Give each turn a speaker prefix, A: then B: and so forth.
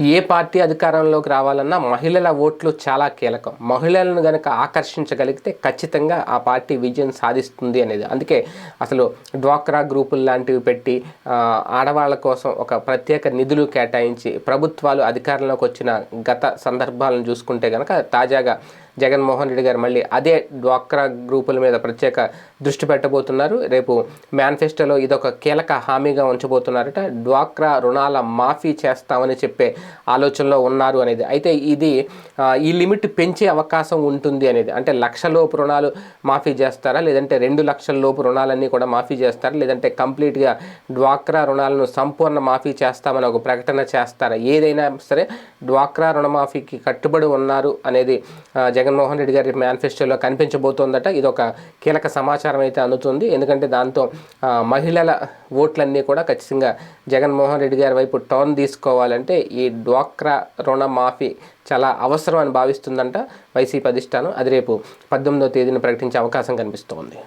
A: ఏ party అధికారంలోకి రావాలన్నా మహిళల ఓట్లు చాలా కీలకం. మహిళలను గనక ఆకర్షించగలిగితే ఖచ్చితంగా ఆ పార్టీ విజయం సాధిస్తుంది అనేది. అందుకే అసలు డ్వాక్రా గ్రూపులు లాంటివి పెట్టి ఆడవాళ్ళ కోసం ఒక ప్రత్యేక నిధులు కేటాయించి ప్రభుత్వాలు అధికారంలోకి వచ్చిన గత సందర్భాలను చూసుకుంటే కనుక తాజాగా జగన్మోహన్ రెడ్డి గారు మళ్ళీ అదే డ్వాక్రా గ్రూపుల మీద ప్రత్యేక దృష్టి పెట్టబోతున్నారు. రేపు మేనిఫెస్టోలో ఇదొక కీలక హామీగా ఉంచబోతున్నారట. డ్వాక్రా రుణాల మాఫీ చేస్తామని చెప్పే ఆలోచనలో ఉన్నారు అనేది. అయితే ఇది ఈ లిమిట్ పెంచే అవకాశం ఉంటుంది అనేది. అంటే లక్షలోపు రుణాలు మాఫీ చేస్తారా? లేదంటే రెండు లక్షల లోపు రుణాలన్నీ కూడా మాఫీ చేస్తారా? లేదంటే కంప్లీట్గా డ్వాక్రా రుణాలను సంపూర్ణ మాఫీ చేస్తామని ఒక ప్రకటన చేస్తారా? ఏదైనా సరే డ్వాక్రా రుణమాఫీకి కట్టుబడి ఉన్నారు అనేది జగన్ జగన్మోహన్ రెడ్డి గారి మేనిఫెస్టోలో కనిపించబోతోందట. ఇది ఒక కీలక సమాచారం అయితే అందుతుంది. ఎందుకంటే దాంతో మహిళల ఓట్లన్నీ కూడా ఖచ్చితంగా జగన్మోహన్ రెడ్డి గారి వైపు టర్న్ తీసుకోవాలంటే ఈ డ్వాక్రా రుణమాఫీ చాలా అవసరం అని భావిస్తుందంట వైసీపీ అధిష్టానం. అది రేపు పద్దెనిమిదో తేదీన ప్రకటించే అవకాశం కనిపిస్తోంది.